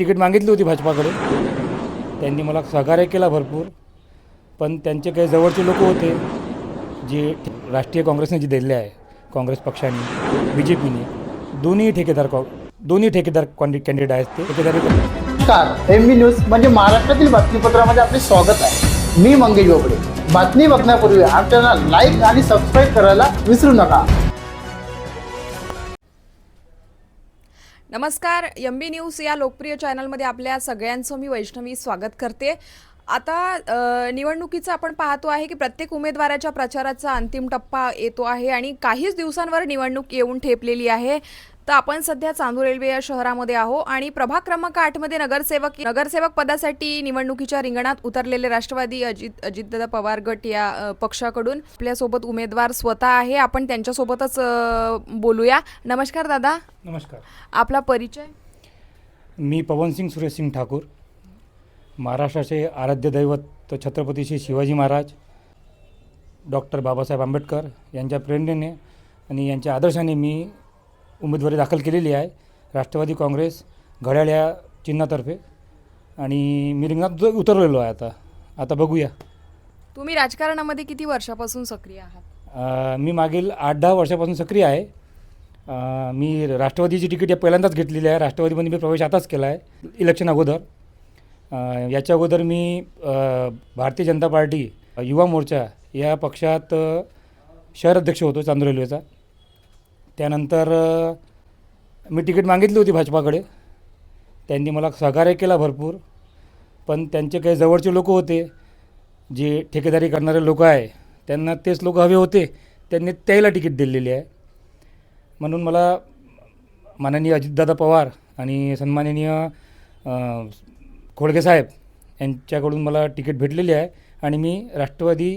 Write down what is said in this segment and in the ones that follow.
Ticket मागितली होती भाजपाकडे त्यांनी मला सहकार्य केला भरपूर. पण त्यांचे काही जवळचे लोक होते जे राष्ट्रीय काँग्रेसने जे दिले आहे काँग्रेस पक्षाने बी जे पीने दोन्ही ठेकेदार कॉ दोन्ही ठेकेदार कॅन्डिडेट आहेत ते. ठेकेदारी एम बी न्यूज म्हणजे महाराष्ट्रातील बातमीपत्रामध्ये आपले स्वागत आहे. मी मंगेश बोबडे. बातमी बघण्यापूर्वी आमच्या लाईक आणि सबस्क्राईब करायला विसरू नका. नमस्कार एम बी न्यूज या लोकप्रिय चॅनलमध्ये आपल्या सगळ्यांचं मी वैष्णवी स्वागत करते. आता निवडणुकीचं आपण पाहतो आहे की प्रत्येक उमेदवाराच्या प्रचाराचा अंतिम टप्पा येतो आहे आणि काहीच दिवसांवर निवडणूक येऊन ठेपलेली आहे. तर आपण सध्या चांदूर रेल्वे या शहरामध्ये आहो आणि प्रभाग क्रमांक आठमध्ये नगरसेवक नगरसेवक पदासाठी निवडणुकीच्या रिंगणात उतरलेले राष्ट्रवादी अजित अजितदादा पवार गट या पक्षाकडून आपल्यासोबत उमेदवार स्वतः आहे. आपण त्यांच्यासोबतच बोलूया. नमस्कार दादा. नमस्कार. आपला परिचय? मी पवनसिंग सुरेशसिंग ठाकूर. महाराष्ट्राचे आराध्य दैवत छत्रपती श्री शिवाजी महाराज डॉक्टर बाबासाहेब आंबेडकर यांच्या प्रेरणेने आणि यांच्या आदर्शाने मी उमेदवारी दाखल केलेली आहे. राष्ट्रवादी काँग्रेस घड्याळ या चिन्हातर्फे. आणि मी रिंगणात उतरलेलो आहे आता. आता बघूया. तुम्ही राजकारणामध्ये किती वर्षापासून सक्रिय आहात? मी मागील आठ दहा वर्षापासून सक्रिय आहे. मी राष्ट्रवादीची तिकीट या पहिल्यांदाच घेतलेली आहे. राष्ट्रवादीमध्ये मी प्रवेश आताच केला आहे. इलेक्शन अगोदर. याच्या अगोदर मी भारतीय जनता पार्टी युवा मोर्चा या पक्षात शहर अध्यक्ष होतो चांदूर रेल्वेचा त्यानंतर मी तिकीट मागितली होती भाजपाकडे. त्यांनी मला सहकार्य केला भरपूर. पण त्यांचे काही जवळचे लोक होते जे ठेकेदारी करणारे लोक आहे त्यांना तेच लोक हवे होते. त्यांनी त्याला तिकीट दिलेली आहे. म्हणून मला माननीय अजितदादा पवार आणि सन्माननीय खोडगे साहेब यांच्याकडून मला तिकीट भेटलेली आहे. आणि मी राष्ट्रवादी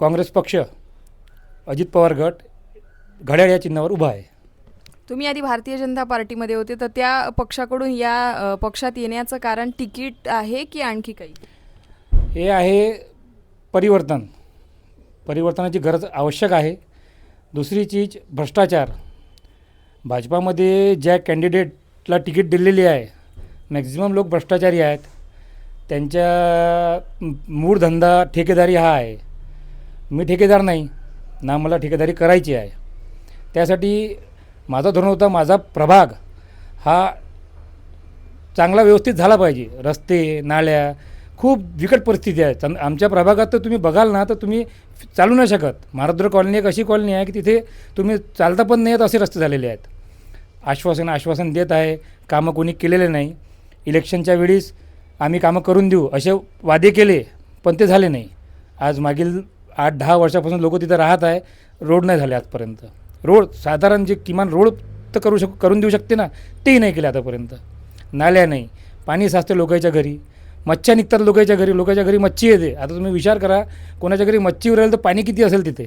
काँग्रेस पक्ष अजित पवार गट घड्याळ या चिन्हावर उभा आहे. तुम्ही आधी भारतीय जनता पार्टीमध्ये होते तर त्या पक्षाकडून या अ, पक्षात येण्याचं कारण तिकीट आहे की आणखी काही? हे आहे परिवर्तन. परिवर्तनाची गरज आवश्यक आहे. दुसरी चीज भ्रष्टाचार. भाजपामध्ये ज्या कॅन्डिडेटला तिकीट दिलेली आहे मॅक्झिमम लोक भ्रष्टाचारी आहेत. त्यांच्या म- मूळ धंदा ठेकेदारी हा आहे. मी ठेकेदार नाही ना मला ठेकेदारी करायची आहे. त्यासाठी माझा धोरण होता माझा प्रभाग हा चांगला व्यवस्थित झाला पाहिजे. रस्ते नाल्या खूप बिकट परिस्थिती आहे. चंद आमच्या प्रभागात तर तुम्ही बघाल ना तर तुम्ही चालू नाही शकत. महाराद्र कॉलनी एक अशी कॉलनी आहे की तिथे तुम्ही चालता पण नाही येत असे रस्ते झालेले आहेत. आश्वासन आश्वासन देत आहे. कामं कोणी केलेले नाही. इलेक्शनच्या वेळीस आम्ही कामं करून देऊ. असे वादे केले पण ते झाले नाही. आज मागील आठ दहा वर्षापासून लोक तिथं राहत आहे. रोड नाही झाले आजपर्यंत. रोड साधारण जे किमान रोड तर करू शक करून देऊ शकते ना तेही नाही केले आतापर्यंत. नाल्या नाही पाणी साचते लोकांच्या घरी मच्छ्या निघतात लोकांच्या घरी लोकांच्या घरी मच्छी येते. आता तुम्ही विचार करा कोणाच्या घरी मच्छी उरेल तर पाणी किती असेल तिथे?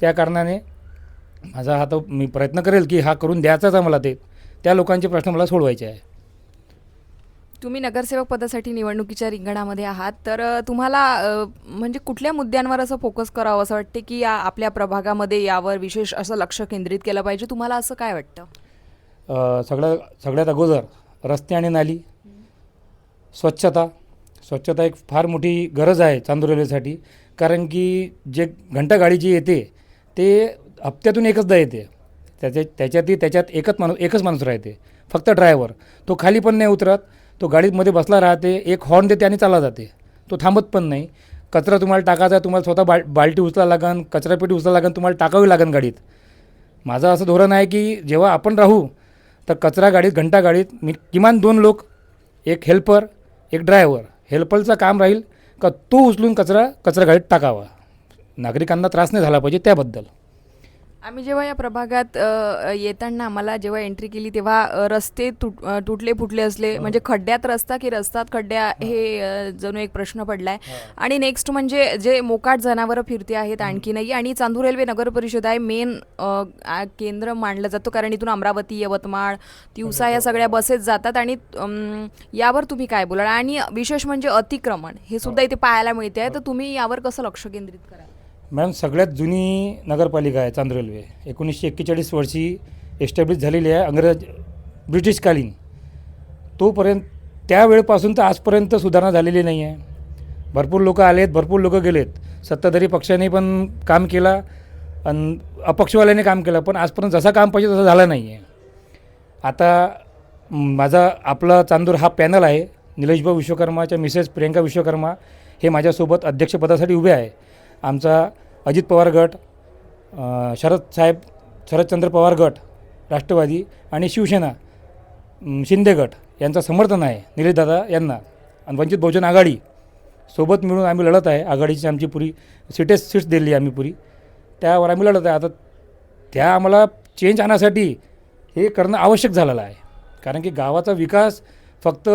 त्या कारणाने माझा हा तो मी प्रयत्न करेल की हा करून द्यायचाच आहे मला ते. त्या लोकांचे प्रश्न मला सोडवायचे आहे. तुम्ही नगरसेवक पदासाठी निवडणुकीच्या रिंगणामध्ये आहात. तर तुम्हाला म्हणजे कुठल्या मुद्द्यांवर असं फोकस करावं असं वाटते की या आपल्या प्रभागामध्ये यावर विशेष असं लक्ष केंद्रित केलं पाहिजे? तुम्हाला असं काय वाटतं? सगळ्या सगळ्यात अगोदर रस्ते आणि नाली स्वच्छता स्वच्छता एक फार मोठी गरज आहे चांदूर रेल्वेसाठी कारण की जे घंटागाडी जी येते ते हप्त्यातून एकचदा येते. त्याच्या त्याच्यातही त्याच्यात एकच माणूस एकच माणूस राहते. फक्त ड्रायव्हर तो खाली पण नाही उतरत तो गाडीमध्ये बसला राहते एक हॉर्न देते आणि चालला जाते. तो थांबत पण नाही. कचरा तुम्हाला टाकायचा तुम्हाला स्वतः बाल बाल्टी उचला लागन कचरापेटी उचला लागन तुम्हाला टाकावी लागन गाडीत. माझं असं धोरण आहे की जेव्हा आपण राहू तर कचरा गाडीत घंटा गाडीत मी किमान दोन लोक एक हेल्पर एक ड्रायव्हर हेल्परचं काम राहील का तो उचलून कचरा कचरा गाडीत टाकावा. नागरिकांना त्रास नाही झाला पाहिजे त्याबद्दल. आम्ही जेव्हा या प्रभागात येताना आम्हाला जेव्हा एंट्री केली तेव्हा रस्ते तुट तुटले फुटले असले म्हणजे खड्ड्यात रस्ता की रस्त्यात खड्ड्या हे. अ, जणू एक प्रश्न पडलाय. आणि नेक्स्ट म्हणजे जे मोकाट जनावरं फिरते आहेत आणखीनही आणि चांदूर रेल्वे नगर परिषद आहे मेन केंद्र मानलं जातं. कारण इथून अमरावती यवतमाळ तिवसा या सगळ्या बसेस जातात. आणि यावर तुम्ही काय बोलाल? आणि विशेष म्हणजे अतिक्रमण हे सुद्धा इथे पाहायला मिळते आहे. तर तुम्ही यावर कसं लक्ष केंद्रित कराल? मॅडम सगळ्यात जुनी नगरपालिका आहे चांद रेल्वे. एकोणीसशे एक्केचाळीस वर्षी एस्टॅब्लिश झालेली आहे अंग्रेज ब्रिटिशकालीन. तोपर्यंत त्यावेळेपासून तर आजपर्यंत सुधारणा झालेली नाही आहे. भरपूर लोक आलेत भरपूर लोकं गेलेत. सत्ताधारी पक्षाने पण काम केला आणि अपक्षवाल्याने काम केलं पण आजपर्यंत जसा काम पाहिजे तसं झालं नाही आहे. आता माझा आपला चांदूर हा पॅनल आहे. निलेशभाऊ विश्वकर्माच्या मिसेस प्रियंका विश्वकर्मा हे माझ्यासोबत अध्यक्षपदासाठी उभे आहे. आमचा अजित पवार गट शरद साहेब शरदचंद्र पवार गट राष्ट्रवादी आणि शिवसेना शिंदे गट यांचं समर्थन आहे निलेशदादा यांना. आणि वंचित बहुजन आघाडी सोबत मिळून आम्ही लढत आहे. आघाडीची आमची पुरी सीटेस सीट्स दिली आम्ही पुरी. त्यावर आम्ही लढत आहे. आता त्या आम्हाला चेंज आणण्यासाठी हे करणं आवश्यक झालेलं आहे. कारण की गावाचा विकास फक्त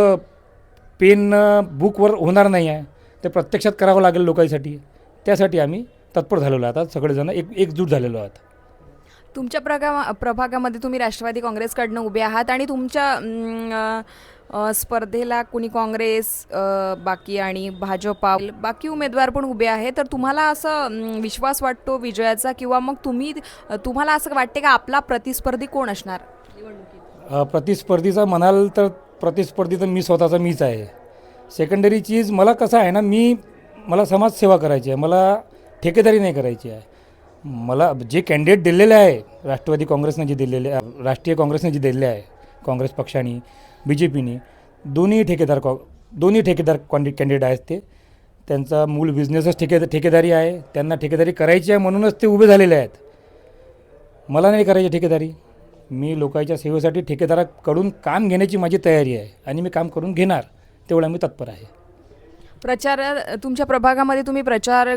पेन बुकवर होणार नाही आहे. ते प्रत्यक्षात करावं लागेल लोकांसाठी. त्यासाठी आम्ही तत्पर झालेलो आहोत. सगळेजण एक एकजूट झालेलो आहोत. तुमच्या प्रगा प्रभागामध्ये तुम्ही राष्ट्रवादी काँग्रेसकडनं उभे आहात आणि तुमच्या स्पर्धेला कुणी काँग्रेस बाकी आणि भाजपा बाकी उमेदवार पण उभे आहेत. तर तुम्हाला असं विश्वास वाटतो विजयाचा किंवा मग तुम्ही तुम्हाला असं वाटते का आपला प्रतिस्पर्धी कोण असणार? प्रतिस्पर्धीचा म्हणाल तर प्रतिस्पर्धी तर मी स्वतःचा मीच आहे. सेकंडरी चीज मला कसं आहे ना मी मला समाजसेवा करायची आहे मला ठेकेदारी नाही करायची आहे. मला जे कॅन्डिडेट दिलेले आहे राष्ट्रवादी काँग्रेसने जे दिलेले राष्ट्रीय काँग्रेसने जे दिलेले आहे काँग्रेस पक्षाने बी जे पीने दोन्ही ठेकेदार कॉ दोन्ही ठेकेदार कॉन्डि कॅन्डिडेट आहेत ते. त्यांचा मूळ बिझनेसच ठेके ठेकेदारी आहे त्यांना ठेकेदारी करायची आहे म्हणूनच ते उभे झालेले आहेत. मला नाही करायची ठेकेदारी. मी लोकांच्या सेवेसाठी ठेकेदाराकडून काम घेण्याची माझी तयारी आहे आणि मी काम करून घेणार तेवढा मी तत्पर आहे. प्रचार तुमच्या प्रभागामध्ये तुम्ही प्रचार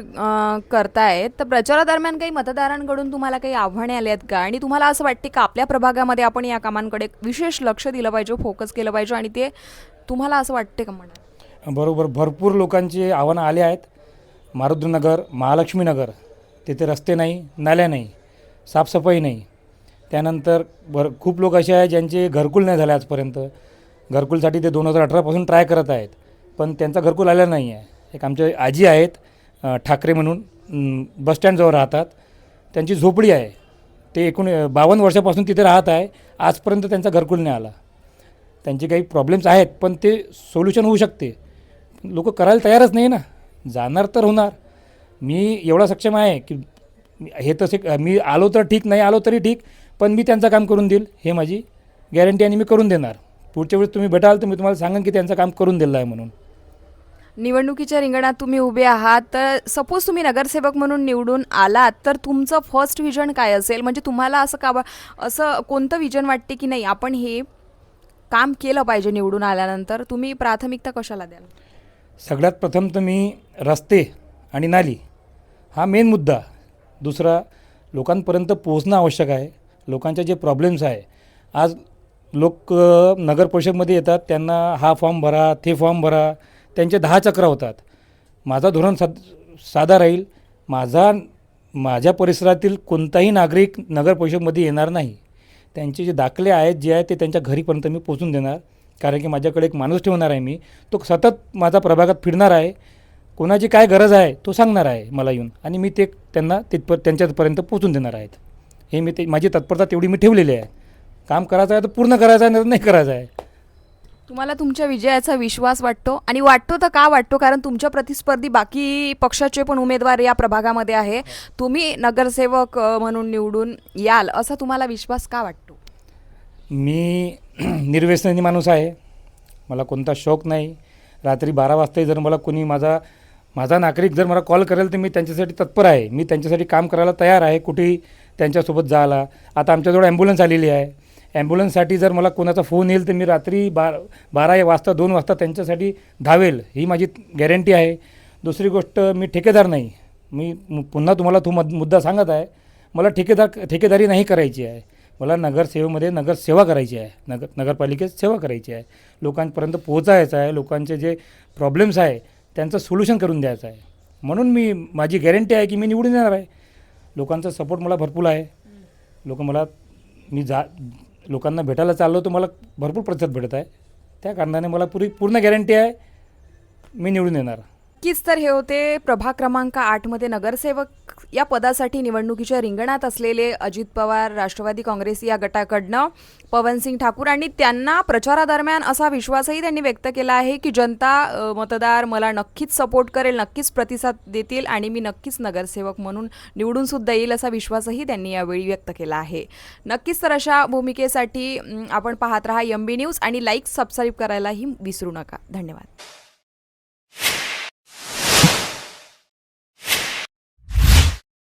करतायत. तर प्रचारादरम्यान काही मतदारांकडून तुम्हाला काही आव्हाने आले आहेत का? आणि तुम्हाला असं वाटते का आपल्या प्रभागामध्ये आपण या कामांकडे विशेष लक्ष दिलं पाहिजे फोकस केलं पाहिजे आणि ते तुम्हाला असं वाटते का म्हणा बरोबर. भरपूर लोकांची आव्हानं आले आहेत. मारुद्रनगर महालक्ष्मीनगर तिथे रस्ते नाही नाल्या नाही साफसफाई नाही. त्यानंतर भर खूप लोक असे आहेत ज्यांचे घरकुल नाही झाले आजपर्यंत. घरकुलसाठी ते दोन हजार अठरापासून ट्राय करत आहेत. पण त्यांचा घरकुल आला नाही आहे. एक आमचे आजी आहेत ठाकरे म्हणून बसस्टँडजवळ राहतात. त्यांची झोपडी आहे. ते एकूण बावन्न वर्षापासून तिथे राहत आहे. आजपर्यंत त्यांचा घरकुल नाही आला. त्यांचे काही प्रॉब्लेम्स आहेत पण ते सोल्युशन होऊ शकते. लोक करायला तयारच नाही ना. जाणार तर होणार. मी एवढा सक्षम आहे की हे तसे मी आलो तर ठीक नाही आलो तरी ठीक पण मी त्यांचं काम करून देईल हे माझी गॅरंटी आणि मी करून देणार. पुढच्या वेळेस तुम्ही भेटाल तर मी तुम्हाला सांगेन की त्यांचं काम करून दिलं आहे म्हणून. निवडणुकीच्या रिंगणात तुम्ही उभे आहात. तर सपोज तुम्ही नगरसेवक म्हणून निवडून आलात तर तुमचं फर्स्ट विजन काय असेल? म्हणजे तुम्हाला असं का असं कोणतं विजन वाटते की नाही? आपण हे काम केलं पाहिजे निवडून आल्यानंतर. तुम्ही प्राथमिकता कशाला द्याल? सगळ्यात प्रथम तर मी रस्ते आणि नाली हा मेन मुद्दा. दुसरा लोकांपर्यंत पोहोचणं आवश्यक आहे. लोकांचे जे प्रॉब्लेम्स आहे. आज लोक नगर परिषदमध्ये येतात. त्यांना हा फॉर्म भरा ते फॉर्म भरा. त्यांचे दहा चक्र होतात. माझा धोरण साध साधा राहील. माझा माझ्या परिसरातील कोणताही नागरिक नगर परिषदमध्ये येणार नाही. त्यांचे जे दाखले आहेत जे आहेत ते त्यांच्या घरीपर्यंत मी पोचून देणार. कारण की माझ्याकडे एक माणूस ठेवणार आहे मी. तो सतत माझा प्रभागात फिरणार आहे. कोणाची काय गरज आहे तो सांगणार आहे मला येऊन. आणि मी ते त्यांना तिथपर त्यांच्यापर्यंत पोचून देणार आहेत. हे मी ते माझी तत्परता तेवढी मी ठेवलेली आहे. काम करायचं आहे तर पूर्ण करायचं आहे नाही तर नाही करायचं आहे. तुम्हाला तुमच्या विजयाचा विश्वास वाटतो? आणि वाटतो तर का वाटतो? कारण तुमच्या प्रतिस्पर्धी बाकी पक्षाचे पण उमेदवार या प्रभागामध्ये आहे. तुम्ही नगरसेवक म्हणून निवडून याल असा तुम्हाला विश्वास का वाटतो? मी निर्व्यसनी माणूस आहे. मला कोणता शौक नाही. रात्री बारा वाजताही जर मला कोणी माझा माझा नागरिक जर मला कॉल करेल तर मी त्यांच्यासाठी तत्पर आहे. मी त्यांच्यासाठी काम करायला तयार आहे. कुठेही त्यांच्यासोबत जायला. आता आमच्याजवळ ॲम्ब्युलन्स आलेली आहे. ॲम्ब्युलन्ससाठी जर मला कोणाचा फोन येईल तर मी रात्री बा बारा वाजता दोन वाजता त्यांच्यासाठी धावेल. ही माझी गॅरंटी आहे. दुसरी गोष्ट मी ठेकेदार नाही. मी पुन्हा तुम्हाला तो मद मुद्दा सांगत आहे. मला ठेकेदार ठेकेदारी नाही करायची आहे. मला नगरसेवेमध्ये नगरसेवा करायची आहे. नगर नगरपालिकेत सेवा करायची आहे. लोकांपर्यंत पोहोचायचं आहे. लोकांचे जे प्रॉब्लेम्स आहे त्यांचं सोल्युशन करून द्यायचं आहे. म्हणून मी माझी गॅरंटी आहे की मी निवडून येणार आहे. लोकांचा सपोर्ट मला भरपूर आहे. लोक मला मी जा लोकांना भेटायला चाललो तर मला भरपूर प्रतिसाद भेटत आहे. त्या कारणाने मला पुरी पूर्ण गॅरंटी आहे मी निवडून येणार. नक्कीच तर हे होते प्रभाग क्रमांक आठमध्ये नगरसेवक या पदासाठी निवडणुकीच्या रिंगणात असलेले अजित पवार राष्ट्रवादी काँग्रेस या गटाकडनं पवनसिंग ठाकूर आणि त्यांना प्रचारादरम्यान असा विश्वासही त्यांनी व्यक्त केला आहे की जनता मतदार मला नक्कीच सपोर्ट करेल नक्कीच प्रतिसाद देतील आणि मी नक्कीच नगरसेवक म्हणून निवडून सुद्धा येईल असा विश्वासही त्यांनी यावेळी व्यक्त केला आहे. नक्कीच तर अशा भूमिकेसाठी आपण पाहत राहा एम बी न्यूज आणि लाईक सबस्क्राईब करायलाही विसरू नका. धन्यवाद.